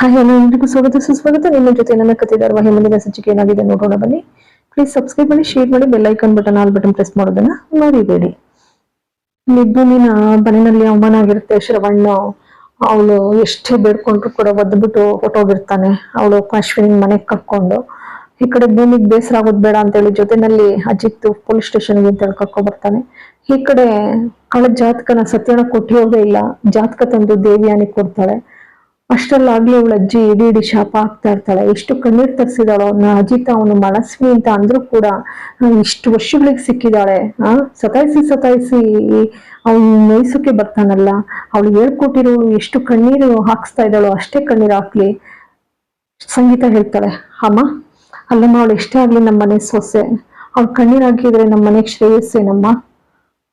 Hi hello ಎಲ್ರಿಗೂ ಸ್ವಾಗತ, ಸುಸ್ವಾಗತ. ನಿಮ್ಮ ಜೊತೆ ನನ್ನ ಕತೆ ಧಾರವಾಹಿ ಮುಂದಿನ ಸಂಚಿಕೆ ಏನಾಗಿದೆ ನೋಡೋಣ, ಬನ್ನಿ. ಪ್ಲೀಸ್ ಸಬ್ಸ್ಕ್ರೈಬ್ ಮಾಡಿ ಶೇರ್ ಮಾಡಿ bell icon button all button press ಮಾಡೋದನ್ನ ಮರಿಬೇಡಿ. ನಿಬ್ಬುನಿನ ಮನೆಯಲ್ಲಿ ಅವಮಾನ ಆಗಿರುತ್ತೆ. ಶ್ರವಣ್ಣ, ಅವಳು ಎಷ್ಟೇ ಬೇಡ್ಕೊಂಡ್ರು ಕೂಡ ಒದ್ಬಿಟ್ಟು ಹೊಟ್ಟೋಗಿರ್ತಾನೆ. ಅವಳು ಅಶ್ವಿನಿ ಮನೆಗೆ ಕರ್ಕೊಂಡು, ಈ ಕಡೆ ಭೂಮಿಗೆ ಬೇಸರ ಆಗೋದು ಬೇಡ ಅಂತೇಳಿ ಜೊತೆನಲ್ಲಿ ಅಜಿತ್ ಪೊಲೀಸ್ ಸ್ಟೇಷನ್ಗೆ ಅಂತ ಹೇಳಿ ಕರ್ಕೊಂಡ್ ಬರ್ತಾನೆ. ಈ ಕಡೆ ಅವಳ ಜಾತಕನ ಸತ್ಯನ ಕೊಟ್ಟಿಯೋದೇ ಇಲ್ಲ. ಜಾತಕ ತಂದು ದೇವಿಯಾನಿ ಕೊಡ್ತಾಳೆ. ಅಷ್ಟರಲ್ಲಾಗ್ಲೂ ಅವಳ ಅಜ್ಜಿ ಇಡೀ ಶಾಪ ಆಗ್ತಾ ಇರ್ತಾಳೆ. ಎಷ್ಟು ಕಣ್ಣೀರ್ ತರಿಸಿದಾಳೋ, ಅವನ ಅಜಿತ, ಅವನು ಮನಸ್ವಿ ಅಂತ ಅಂದ್ರೂ ಕೂಡ ಇಷ್ಟು ವರ್ಷಗಳಿಗೆ ಸಿಕ್ಕಿದಾಳೆ. ಆ, ಸತಾಯಿಸಿ ಸತಾಯಿಸಿ, ಅವ್ನು ಮೈಸೂಕೆ ಬರ್ತಾನಲ್ಲ. ಅವಳು ಹೇಳ್ಕೊಟ್ಟಿರೋ ಎಷ್ಟು ಕಣ್ಣೀರು ಹಾಕ್ಸ್ತಾ ಇದ್ದಾಳೋ ಅಷ್ಟೇ ಕಣ್ಣೀರು ಹಾಕ್ಲಿ. ಸಂಗೀತ ಹೇಳ್ತಾಳೆ, ಅಮ್ಮ, ಅಲ್ಲಮ್ಮ, ಅವಳು ಎಷ್ಟೇ ಆಗ್ಲಿ ನಮ್ಮ ಮನೆ ಸೊಸೆ. ಅವ್ಳು ಕಣ್ಣೀರ್ ಹಾಕಿದ್ರೆ ನಮ್ಮ ಮನೆಗೆ ಶ್ರೇಯಸ್ಸೇನಮ್ಮ?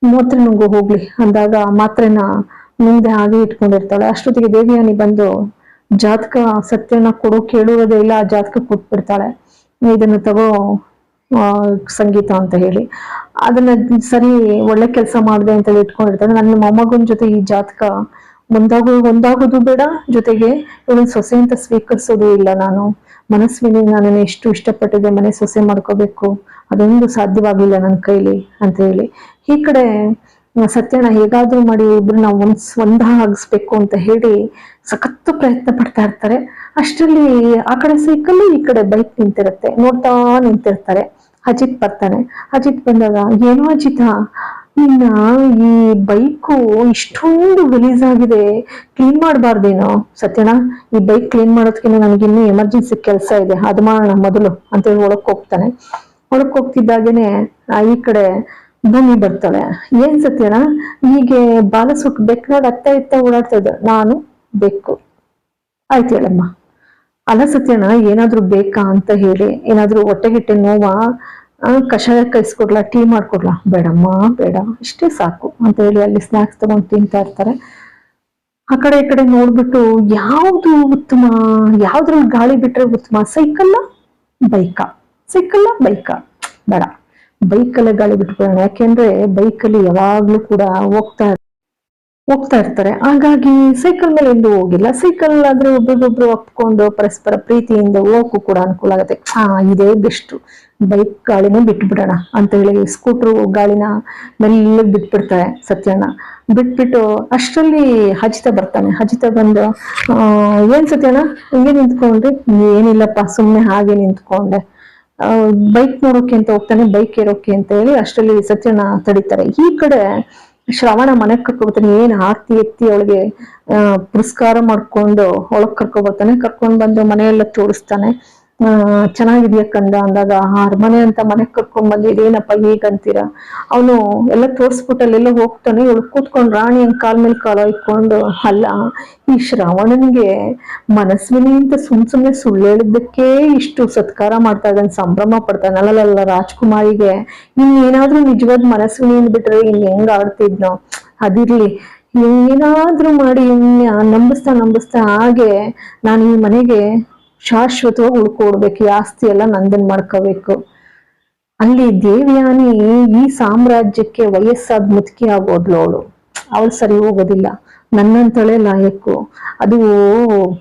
ಮೂತ್ರ ನುಂಗು ಹೋಗ್ಲಿ. ಅಂದಾಗ ಮಾತ್ರೆನ ಮುಂದೆ ಹಾಗೆ ಇಟ್ಕೊಂಡಿರ್ತಾಳೆ. ಅಷ್ಟೊತ್ತಿಗೆ ದೇವಿಯಾನಿ ಬಂದು ಜಾತಕ ಸತ್ಯನ ಕೊಡೋ ಕೇಳುವುದೇ ಇಲ್ಲ, ಆ ಜಾತಕ ಕೊಟ್ಬಿಡ್ತಾಳೆ. ಇದನ್ನು ತಗೋ ಸಂಗೀತ ಅಂತ ಹೇಳಿ. ಅದನ್ನ ಸರಿ ಒಳ್ಳೆ ಕೆಲಸ ಮಾಡಿದೆ ಅಂತ ಇಟ್ಕೊಂಡಿರ್ತಾಳೆ. ನನ್ನ ಮೊಮ್ಮಗನ ಜೊತೆ ಈ ಜಾತಕ ಮುಂದಾಗೋ ಒಂದಾಗೋದು ಬೇಡ. ಜೊತೆಗೆ ಇವಳನ್ನ ಸೊಸೆ ಅಂತ ಸ್ವೀಕರಿಸೋದು ಇಲ್ಲ ನಾನು. ಮನಸ್ವಿನಿ ನಾನು ಎಷ್ಟು ಇಷ್ಟಪಟ್ಟಿದ್ದೆ ಮನೆ ಸೊಸೆ ಮಾಡ್ಕೋಬೇಕು. ಅದೊಂದು ಸಾಧ್ಯವಾಗಿಲ್ಲ ನನ್ನ ಕೈಲಿ ಅಂತ ಹೇಳಿ. ಈ ಕಡೆ ಸತ್ಯನ ಹೇಗಾದ್ರೂ ಮಾಡಿ ಇಬ್ಬರನ್ನ ಒಂದ್ಸ್, ಒಂದ ಆಗಿಸ್ಬೇಕು ಅಂತ ಹೇಳಿ ಸಖತ್ತು ಪ್ರಯತ್ನ ಪಡ್ತಾ ಇರ್ತಾರೆ. ಅಷ್ಟರಲ್ಲಿ ಆ ಕಡೆ ಸೈಕಲ್ ಈ ಕಡೆ ಬೈಕ್ ನಿಂತಿರುತ್ತೆ. ನೋಡ್ತಾ ನಿಂತಿರ್ತಾರೆ. ಅಜಿತ್ ಬರ್ತಾನೆ. ಅಜಿತ್ ಬಂದಾಗ, ಏನೋ ಅಜಿತ ಇನ್ನ ಈ ಬೈಕು ಇಷ್ಟೊಂದು ಗಲೀಜಾಗಿದೆ ಕ್ಲೀನ್ ಮಾಡಬಾರ್ದೇನೋ? ಸತ್ಯಣ ಈ ಬೈಕ್ ಕ್ಲೀನ್ ಮಾಡೋದಕ್ಕಿಂತ ನನಗಿನ್ನೂ ಎಮರ್ಜೆನ್ಸಿ ಕೆಲಸ ಇದೆ. ಅದು ಮಾಡೋಣ ಮೊದಲು. ಅಂತೇಳಿ ಒಳಕ್ ಹೋಗ್ತಾನೆ ಒಳಕ್ ಹೋಗ್ತಿದ್ದಾಗೇನೆ ಈ ಕಡೆ ಭೂಮಿ ಬರ್ತಾಳೆ ಏನ್ ಸತ್ಯನ? ಹೀಗೆ ಬಾಲ ಸುಟ್ಟು ಬೆಕ್ನಾಡ್ ಅತ್ತ ಇತ್ತ ಓಡಾಡ್ತಾ ಇದ್ದ ನಾನು ಬೆಕ್ಕು. ಆಯ್ತು ಹೇಳಮ್ಮ. ಅಲ್ಲ ಸತ್ಯನ ಏನಾದ್ರೂ ಬೇಕಾ ಅಂತ ಹೇಳಿ ಏನಾದ್ರೂ ಹೊಟ್ಟೆಗಿಟ್ಟೆ ನೋವಾ ಆ, ಕಷಾಯ ಕೈಸ್ಕೊಡ್ಲಾ ಟೀ ಮಾಡ್ಕೊಡ್ಲಾ? ಬೇಡಮ್ಮ ಬೇಡ. ಇಷ್ಟೇ ಸಾಕು ಅಂತ ಹೇಳಿ ಅಲ್ಲಿ ಸ್ನಾಕ್ಸ್ ತಗೊಂಡು ತಿಂತಾ ಇರ್ತಾರೆ. ಆ ಕಡೆ ಈ ಕಡೆ ನೋಡ್ಬಿಟ್ಟು ಯಾವ್ದು ಉತ್ತಮ ಯಾವ್ದ್ರಲ್ಲಿ ಗಾಳಿ ಬಿಟ್ರೆ ಉತ್ತಮ? ಸೈಕಲ್ಲ ಬೈಕಾ. ಸೈಕಲ್ಲ ಬೈಕಾ. ಬೇಡ. ಬೈಕಲ್ಲೇ ಗಾಳಿ ಬಿಟ್ಬಿಡೋಣ. ಯಾಕೆಂದ್ರೆ ಬೈಕಲ್ಲಿ ಯಾವಾಗ್ಲೂ ಕೂಡ ಹೋಗ್ತಾ ಹೋಗ್ತಾ ಇರ್ತಾರೆ. ಹಾಗಾಗಿ ಸೈಕಲ್ ಮೇಲೆ ಎಲ್ಲೂ ಹೋಗಿಲ್ಲ. ಸೈಕಲ್ ಆದ್ರೆ ಒಬ್ರಿಗೊಬ್ರು ಒಪ್ಕೊಂಡು ಪರಸ್ಪರ ಪ್ರೀತಿಯಿಂದ ಹೋಗಕ್ಕೂ ಕೂಡ ಅನುಕೂಲ ಆಗುತ್ತೆ. ಹಾ, ಇದೇ ಬೆಸ್ಟ್. ಬೈಕ್ ಗಾಳಿನೇ ಬಿಟ್ಬಿಡೋಣ ಅಂತ ಹೇಳಿ ಸ್ಕೂಟ್ರು ಗಾಳಿನ ಮೆಲ್ಲಗೆ ಬಿಟ್ಬಿಡ್ತಾರೆ ಸತ್ಯನ ಬಿಟ್ಬಿಟ್ಟು ಅಷ್ಟರಲ್ಲಿ ಹಜಿತ ಬರ್ತಾನೆ. ಹಜಿತ ಬಂದು ಏನ್ ಸತ್ಯನ ಹಿಂಗೆ ನಿಂತ್ಕೊಂಡ್ರಿ? ಏನಿಲ್ಲಪ್ಪ ಸುಮ್ಮನೆ ಹಾಗೆ ನಿಂತ್ಕೊಂಡೆ. ಬೈಕ್ ನೋಡೋಕೆ ಅಂತ ಹೋಗ್ತಾನೆ ಬೈಕ್ ಏರೋಕೆ ಅಂತ ಹೇಳಿ ಅಷ್ಟರಲ್ಲಿ ಸತ್ಯನ ತಡೀತಾರೆ. ಈ ಕಡೆ ಶ್ರವಣ ಮನೆಗ್ ಕರ್ಕೊಬರ್ತಾನೆ ಏನ್ ಆರ್ತಿ ಎತ್ತಿ ಅವಳಿಗೆ ಪುರಸ್ಕಾರ ಮಾಡ್ಕೊಂಡು ಒಳಗ್ ಕರ್ಕೊಬರ್ತಾನೆ ಕರ್ಕೊಂಡ್ ಬಂದು ಮನೆಯೆಲ್ಲ ತೋರಿಸ್ತಾನೆ. ಚೆನ್ನಾಗಿದ್ಯಾ ಕಂದ ಅಂದಾಗ ಅರಮನೆ ಅಂತ ಮನೆ ಕರ್ಕೊಂಡ್ ಬಂದು ಇದೇನಪ್ಪ ಹೀಗಂತೀರ? ಅವನು ಎಲ್ಲ ತೋರ್ಸ್ಬಿಟ್ಟು ಅಲ್ಲೆಲ್ಲ ಹೋಗ್ತಾನೆ, ಇವಳು ಕೂತ್ಕೊಂಡು ರಾಣಿ ಹಂಗ್ ಕಾಲ್ ಮೇಲೆ ಕಾಲ ಇಟ್ಕೊಂಡು, ಅಲ್ಲ, ಈ ಶ್ರವಣನ್ಗೆ ಮನಸ್ವಿನಿ ಅಂತ ಸುಮ್ ಸುಮ್ನೆ ಸುಳ್ಳು ಹೇಳಿದ್ದಕ್ಕೆ ಇಷ್ಟು ಸತ್ಕಾರ ಮಾಡ್ತಾ ಇದ್ದಾನೆ, ಸಂಭ್ರಮ ಪಡ್ತಾನೆ ಅಲ್ಲಲ್ಲ ರಾಜ್ಕುಮಾರಿಗೆ ಇನ್ನೇನಾದ್ರೂ ನಿಜವಾದ ಮನಸ್ವಿನಿ ಬಿಟ್ರೆ ಇನ್ ಹೆಂಗ್ ಆಡ್ತಿದ್ನೋ? ಅದಿರ್ಲಿ ಏನಾದ್ರೂ ಮಾಡಿ ನಂಬಿಸ್ತಾ ನಂಬಿಸ್ತಾ ಹಾಗೆ ನಾನು ಈ ಮನೆಗೆ ಶಾಶ್ವತವಾಗಿ ಉಳ್ಕೊಡ್ಬೇಕು ಆಸ್ತಿ ಎಲ್ಲ ನಂದನ್ ಮಾಡ್ಕೋಬೇಕು. ಅಲ್ಲಿ ದೇವ್ಯಾನಿ ಈ ಸಾಮ್ರಾಜ್ಯಕ್ಕೆ ವಯಸ್ಸಾದ ಮುದುಕಿ ಆಗೋದ್ಲು ಅವಳು ಅವಳು ಸರಿ ಹೋಗೋದಿಲ್ಲ. ನನ್ನಂತಳೆ ಲಾಯಕ್ಕು ಅದು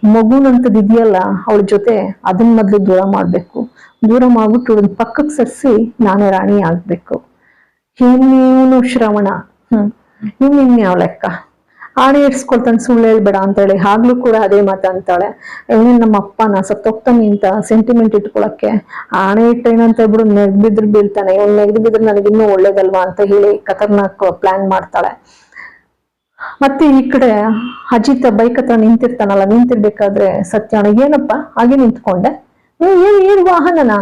ಮಗುನಂತದಿದೆಯಲ್ಲ ಅವಳ ಜೊತೆ ಅದನ್ನ ಮೊದಲು ದೂರ ಮಾಡ್ಬೇಕು. ದೂರ ಮಾಡ್ಬಿಟ್ಟು ಅದನ್ನ ಪಕ್ಕಕ್ಕೆ ಸರಿಸಿ ನಾನೇ ರಾಣಿ ಆಗ್ಬೇಕು. ಇನ್ನೇನು ಶ್ರವಣ? ಹ್ಮ್. ಇನ್ನಿನ್ನೇ ಅವಳ ಲೆಕ್ಕ? ಆಣೆ ಇಡ್ಸ್ಕೊಳ್ತಾನೆ ಸುಳ್ಳು ಹೇಳ್ಬೇಡ ಅಂತ ಹೇಳಿ ಆಗ್ಲೂ ಕೂಡ ಅದೇ ಮಾತು ಅಂತಾಳೆ. ಇವನೇ ನಮ್ಮ ಅಪ್ಪನ ಸತ್ತೋಗ್ತಾನೆ ಅಂತ ಸೆಂಟಿಮೆಂಟ್ ಇಟ್ಕೊಳಕ್ಕೆ ಆಣೆ ಇಟ್ಟೇನಂತ ಹೇಳ್ಬಿಡು, ನೆಗ್ದು ಬಿದ್ರು ಬೀಳ್ತಾನೆ. ಇವ್ನು ನೆಗ್ದು ಬಿದ್ರೆ ನನಗಿನ್ನೂ ಒಳ್ಳೇದಲ್ವಾ ಅಂತ ಹೇಳಿ ಕತರ್ನಾಕ್ ಪ್ಲಾನ್ ಮಾಡ್ತಾಳೆ. ಮತ್ತೆ ಈ ಕಡೆ ಅಜಿತ್ ಬೈಕ್ ಹತ್ರ ನಿಂತಿರ್ತಾನಲ್ಲ, ನಿಂತಿರ್ಬೇಕಾದ್ರೆ ಸತ್ಯಾಣ ಏನಪ್ಪ? ಹಾಗೆ ನಿಂತ್ಕೊಂಡೆ. ಏನ್ ಏನ್ ವಾಹನನ?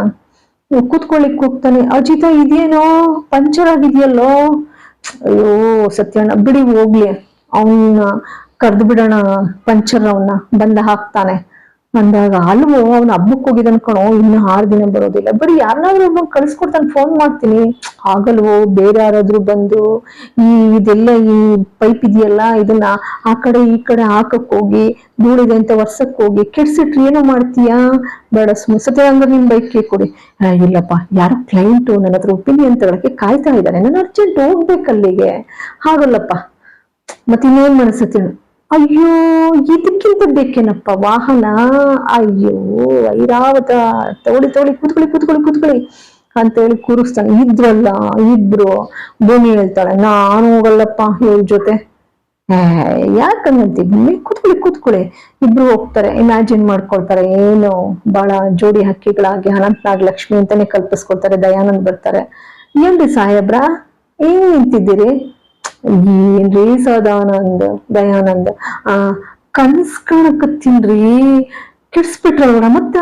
ಕೂತ್ಕೊಳ್ಳಿ ಕೂತ್ಕೊಳ್ಳಿಕ್ ಹೋಗ್ತಾನೆ ಅಜಿತ, ಇದೇನೋ ಪಂಚರ್ ಆಗಿದೆಯಲ್ಲೋ? ಅಯ್ಯೋ ಸತ್ಯಣ್ಣ ಬಿಡಿ, ಹೋಗ್ಲಿ. ಅವನ್ನ ಕರೆದು ಬಿಡೋಣ ಪಂಚರ್ ಅವನ್ನ ಬಂದ ಹಾಕ್ತಾನೆ. ಅಂದಾಗ ಅಲ್ವೋ ಅವ್ನ ಹಬ್ಬಕ್ಕೆ ಹೋಗಿದ್ದಾನ ಕಣೋ, ಇನ್ನು ಆರು ದಿನ ಬರೋದಿಲ್ಲ. ಬರೀ ಯಾರನ್ನಾದ್ರೂ ಒಬ್ಬ ಕಳಿಸ್ಕೊಡ್ತಾನೆ ಫೋನ್ ಮಾಡ್ತೀನಿ. ಆಗಲ್ವೋ, ಬೇರೆ ಯಾರಾದ್ರೂ ಬಂದು, ಈ ಇದೆಲ್ಲ ಈ ಪೈಪ್ ಇದೆಯಲ್ಲ, ಇದನ್ನ ಆ ಕಡೆ ಈ ಕಡೆ ಹಾಕಕ್ ಹೋಗಿ ದೂಳಿದೆ ಅಂತ ವರ್ಷಕ್ ಹೋಗಿ, ಕೆಡ್ಸಿಟ್ರಿ ಏನೋ ಮಾಡ್ತೀಯಾ? ಬೇಡ ಸುಮ್ಮನೆ ಅಂದ್ರೆ ನಿಮ್ ಬೈಕ್ ಕೊಡಿ. ಇಲ್ಲಪ್ಪ, ಯಾರೋ ಕ್ಲೈಂಟು ನನ್ನ ಹತ್ರ ಒಪಿನಿಯನ್ ತಗೊಳಕ್ಕೆ ಕಾಯ್ತಾ ಇದ್ದಾರೆ ನಾನು ಅರ್ಜೆಂಟ್ ಹೋಗ್ಬೇಕು ಅಲ್ಲಿಗೆ ಹಾಗಲ್ಲಪ್ಪ. ಮತ್ತೆ ಇನ್ನೇನ್ ಮನಸ್ಸತ್ತಿ? ಅಯ್ಯೋ, ಇದಕ್ಕಿಂತ ಬೇಕೇನಪ್ಪ? ವಾಹನ? ಅಯ್ಯೋ, ಐರಾವತ. ತಗೊಳ್ಳಿ ತಗೊಳ್ಳಿ ಕೂತ್ಕೊಳ್ಳಿ ಕೂತ್ಕೊಳ್ಳಿ ಕೂತ್ಕೊಳ್ಳಿ ಅಂತ ಹೇಳಿ ಕೂರಿಸ್ತಾನೆ. ಇದ್ರಲ್ಲ ಇಬ್ರು ಭೂಮಿ ಹೇಳ್ತಾಳೆ, ನಾನು ಹೋಗಲ್ಲಪ್ಪ ಇವ್ರ ಜೊತೆ. ಯಾಕಂಗಂತಿದ್ನಿ ಕೂತ್ಕೊಳ್ಳಿ ಕೂತ್ಕೊಳ್ಳಿ. ಇಬ್ರು ಹೋಗ್ತಾರೆ ಇಮ್ಯಾಜಿನ್ ಮಾಡ್ಕೊಳ್ತಾರೆ. ಏನು ಬಹಳ ಜೋಡಿ ಹಕ್ಕಿಗಳಾಗಿ ಅನಂತನಾಗ್ ಲಕ್ಷ್ಮಿ ಅಂತಾನೆ ಕಲ್ಪಿಸ್ಕೊಳ್ತಾರೆ, ದಯಾನಂದ್ ಬರ್ತಾರೆ. ಏನ್ರಿ ಸಾಹೇಬ್ರ? ಏನ್ ನಿಂತಿದ್ದೀರಿ? ಏನ್ರಿ ಸದಾನಂದ, ದಯಾನಂದ? ಆ ಕನ್ಸ್ ಕಾಣಕತ್ತೀನ್ರಿ ಕೆಡ್ಸ್ಬಿಟ್ರಲ್ರ ಮತ್ತ?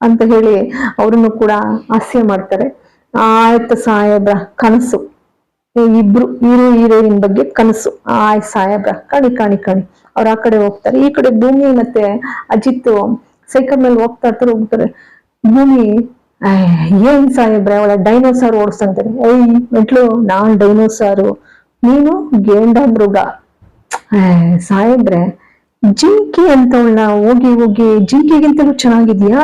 ಅಂತ ಹೇಳಿ ಅವ್ರನ್ನು ಕೂಡ ಹಾಸ್ಯ ಮಾಡ್ತಾರೆ. ಆಯ್ತು ಸಾಹೇಬ್ರ, ಕನಸು. ಇಬ್ರು ಹೀರೋ ಹೀರೋಯಿನ್ ಬಗ್ಗೆ ಕನಸು. ಆಯ್ ಸಾಹೇಬ್ರ, ಕಾಣಿ ಕಾಣಿ ಕಾಣಿ. ಅವ್ರ ಆ ಕಡೆ ಹೋಗ್ತಾರೆ. ಈ ಕಡೆ ಭೂಮಿ ಮತ್ತೆ ಅಜಿತ್ ಸೈಕಲ್ ಮೇಲೆ ಹೋಗ್ತಾ ಇರ್ತಾರೆ, ಹೋಗ್ತಾರೆ. ಭೂಮಿ ಏನ್ ಸಾಹೇಬ್ರೆ, ಅವಳ ಡೈನೋಸಾರ್ ಓಡಿಸ್ತಂತಾರೆ ಐ ಮೆಟ್ಲು, ನಾನ್ ಡೈನೋಸಾರು ನೀನು ಗೇಂಡ ಮೃಗ. ಸಾಹೇಬ್ರೆ, ಜಿಂಕಿ ಅಂತವಳನ್ನ ಹೋಗಿ ಹೋಗಿ ಜಿಂಕೆಗಿಂತಲೂ ಚೆನ್ನಾಗಿದ್ಯಾ?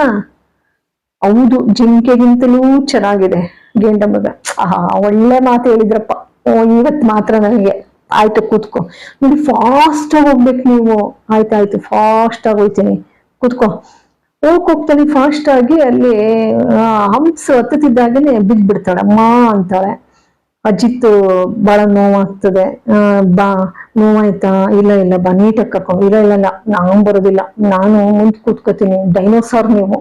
ಹೌದು, ಜಿಂಕೆಗಿಂತಲೂ ಚೆನ್ನಾಗಿದೆ ಗೇಂಡ ಮೃಗ. ಆಹಾ, ಒಳ್ಳೆ ಮಾತು ಹೇಳಿದ್ರಪ್ಪ. ಓ, ಇವತ್ ಮಾತ್ರ ನನಗೆ. ಆಯ್ತು, ಕೂತ್ಕೋ. ನೋಡಿ ಫಾಸ್ಟ್ ಆಗಿ ಹೋಗ್ಬೇಕು ನೀವು. ಆಯ್ತಾಯ್ತು ಫಾಸ್ಟ್ ಆಗಿ ಹೋಗ್ತೀನಿ ಕೂತ್ಕೋ. ಹೋಗ್ತಾನೆ ಫಾಸ್ಟ್ ಆಗಿ ಅಲ್ಲಿ ಹಂಪ್ಸ್ ಹಂಸ ಹತ್ತುತ್ತಿದ್ದಾಗನೆ ಬಿದ್ದು ಬಿಡ್ತಾಳೆ ಅಮ್ಮ ಅಂತಾಳೆ. ಅಜಿತ್ ಬಹಳ ನೋವಾಗ್ತದೆ. ಬಾ, ನೋವಾಯ್ತಾ? ಇಲ್ಲ ಇಲ್ಲ, ಬಾ, ನೀಟಾಗಿ ಕರ್ಕೊಂಡು ಇಲ್ಲ ಇಲ್ಲ ನಾನು ಬರೋದಿಲ್ಲ. ನಾನು ಮುಂದ್ ಕೂತ್ಕೋತೀನಿ. ಡೈನೋಸಾರ್ ನೀವು.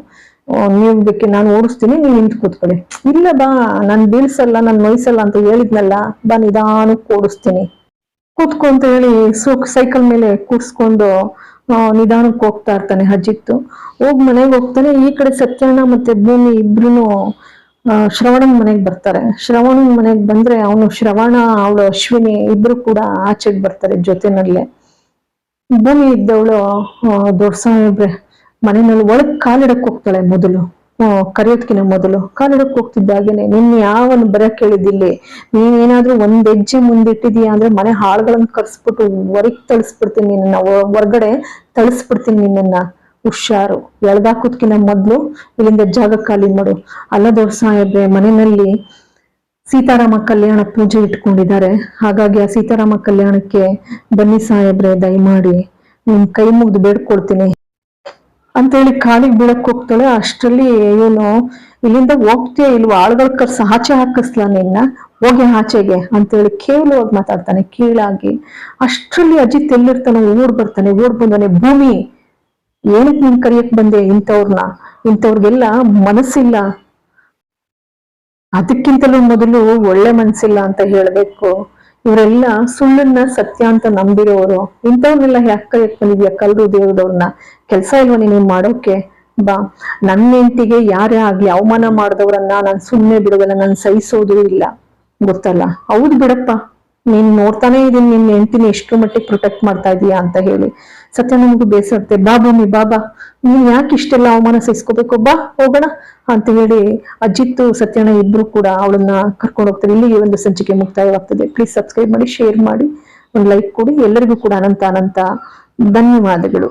ನೀವು ಬೇಕೆ ನಾನು ಓಡಿಸ್ತೀನಿ, ನೀವು ನಿಂತು ಕೂತ್ಕೊಳ್ಳಿ. ಇಲ್ಲ, ಬಾ, ನಾನು ಬೀಳ್ಸಲ್ಲ, ನಾನು ಮೈಸಲ್ಲ ಅಂತ ಹೇಳಿದ್ನಲ್ಲ, ಬಾ, ನಿಧಾನಕ್ಕೆ ಓಡಿಸ್ತೀನಿ. ಕೂತ್ಕೊ ಅಂತ ಹೇಳಿ ಸೂಕ್ ಸೈಕಲ್ ಮೇಲೆ ಕೂರ್ಸ್ಕೊಂಡು ನಿಧಾನಕ್ಕೆ ಹೋಗ್ತಾ ಇರ್ತಾನೆ ಅಜಿತ್ ಹೋಗ್ ಮನೆಗೆ ಹೋಗ್ತಾನೆ, ಈ ಕಡೆ ಸತ್ಯಣ್ಣ ಮತ್ತೆ ಭೂಮಿ ಇಬ್ರು ಶ್ರವಣನ್ ಮನೆಗೆ ಬರ್ತಾರೆ. ಶ್ರವಣನ್ ಮನೆಗೆ ಬಂದ್ರೆ ಅವನು ಶ್ರವಣ, ಅವಳು ಅಶ್ವಿನಿ ಇಬ್ರು ಕೂಡ ಆಚೆಗೆ ಬರ್ತಾರೆ ಜೊತೆನಲ್ಲೇ. ಭೂಮಿ ಇದ್ದವಳು ದೊಡ್ಡ ಸಾಹೇಬ್ರೆ ಮನೆಯಲ್ಲಿ ಒಳಗ್ ಕಾಲಿಡಕ್ ಹೋಗ್ತಾಳೆ ಮೊದಲು. ಆ, ಕರೆಯೋದ್ಕಿನ ಮೊದಲು. ಕಾಲಿಡಕ್ ಹೋಗ್ತಿದ್ದಾಗೇನೆ ನಿನ್ನ ಯಾವನ್ ಬರಕ್ ಕೇಳಿದಿಲ್ಲಿ ನೀನೇನಾದ್ರೂ ಒಂದ್ ಹೆಜ್ಜೆ ಮುಂದಿಟ್ಟಿದೀಯ ಅಂದ್ರೆ ಮನೆ ಹಾಳುಗಳನ್ನ ಕರ್ಸ್ಬಿಟ್ಟು ಹೊರಗ್ ತಳಿಸ್ಬಿಡ್ತೀನಿ ನಿನ್ನ ಹೊರ್ಗಡೆ ತಳಿಸ್ಬಿಡ್ತೀನಿ ನಿನ್ನನ್ನ. ಹುಷಾರು. ಎಳ್ದಾಕೋದ್ಕಿನ ಮೊದ್ಲು ಇಲ್ಲಿಂದ ಜಾಗ ಖಾಲಿ ಮಾಡು. ಅಲ್ಲ ದೊಡ್ಡ ಸಾಹೇಬ್ರೆ ಮನೆಯಲ್ಲಿ ಸೀತಾರಾಮ ಕಲ್ಯಾಣ ಪೂಜೆ ಇಟ್ಕೊಂಡಿದ್ದಾರೆ. ಹಾಗಾಗಿ ಆ ಸೀತಾರಾಮ ಕಲ್ಯಾಣಕ್ಕೆ ಬನ್ನಿ ಸಾಹೇಬ್ರೆ ದಯಮಾಡಿ. ನಿಮ್ ಕೈ ಮುಗ್ದು ಬೇಡ್ಕೊಡ್ತೀನಿ. ಅಂತೇಳಿ ಕಾಲಿಗೆ ಬೀಳಕ್ ಹೋಗ್ತಾಳೆ. ಅಷ್ಟರಲ್ಲಿ ಏನು ಇಲ್ಲಿಂದ ಹೋಗ್ತೀಯ ಇಲ್ವಾ? ಆಳುಗಳ ಕರ್ಸ ಆಚೆ ಹಾಕಿಸ್ಲಾ ನಿನ್ನ? ಹೋಗಿ ಆಚೆಗೆ ಅಂತೇಳಿ ಕೇವಲವಾಗಿ ಮಾತಾಡ್ತಾನೆ, ಕೀಳಾಗಿ. ಅಷ್ಟರಲ್ಲಿ ಅಜಿತ್ ಎಲ್ಲಿರ್ತಾನೆ, ಊರ್ ಬರ್ತಾನೆ, ಊರ್ ಬಂದಾನೆ, ಭೂಮಿ. ಏನಕ್ಕೆ ನೀನ್ ಕರಿಯಕ್ ಬಂದೆ ಇಂಥವ್ರನ್ನ ಇಂಥವ್ರಿಗೆಲ್ಲ ಮನಸ್ಸಿಲ್ಲ. ಅದಕ್ಕಿಂತಲೂ ಮೊದಲು ಒಳ್ಳೆ ಮನ್ಸಿಲ್ಲ ಅಂತ ಹೇಳ್ಬೇಕು. ಇವರೆಲ್ಲ ಸುಳ್ಳನ್ನ ಸತ್ಯ ಅಂತ ನಂಬಿರೋರು ಇಂಥವ್ರನ್ನೆಲ್ಲ ಯಾಕೆ ಕರೆಯಕ್ ಕಲ್ಲು ಕಲ್ರು ದೇವ್ರದವ್ರನ್ನ? ಕೆಲ್ಸ ಇಲ್ವಾ ನೀನು ಮಾಡೋಕೆ? ಬಾ ನನ್ನ ಹೆಂಡತಿಗೆ ಯಾರೇ ಆಗ್ಲಿ ಅವಮಾನ ಮಾಡಿದವ್ರನ್ನ ನಾನು ಸುಮ್ಮನೆ ಬಿಡೋದಲ್ಲ ನಾನು ಸಹಿಸೋದು ಇಲ್ಲ. ಗೊತ್ತಲ್ಲ? ಹೌದು ಬಿಡಪ್ಪ. ನೀನ್ ನೋಡ್ತಾನೆ ಇದೀನಿ ನಿನ್ನ ಹೆಂಡತಿನ ಎಷ್ಟು ಮಟ್ಟಿಗೆ ಪ್ರೊಟೆಕ್ಟ್ ಮಾಡ್ತಾ ಇದೀಯಾ ಅಂತ ಹೇಳಿ. ಸತ್ಯ, ನಮಗೂ ಬೇಸರುತ್ತೆ ಬಾ ಭೂಮಿ ಬಾಬಾ ನೀನ್ ಯಾಕೆ ಇಷ್ಟೆಲ್ಲ ಅವಮಾನ ಸಹಿಸ್ಕೋಬೇಕು ಬಾ, ಹೋಗೋಣ ಅಂತ ಹೇಳಿ ಅಜಿತ್, ಸತ್ಯಣ್ಣ ಇಬ್ರು ಕೂಡ ಅವಳನ್ನ ಕರ್ಕೊಂಡು ಹೋಗ್ತಾರೆ. ಇಲ್ಲಿ ಒಂದು ಸಂಚಿಕೆ ಮುಕ್ತಾಯವಾಗ್ತದೆ. ಪ್ಲೀಸ್ ಸಬ್ಸ್ಕ್ರೈಬ್ ಮಾಡಿ ಶೇರ್ ಮಾಡಿ, ಒಂದು ಲೈಕ್ ಕೊಡಿ. ಎಲ್ಲರಿಗೂ ಕೂಡ ಅನಂತ ಅನಂತ ಧನ್ಯವಾದಗಳು.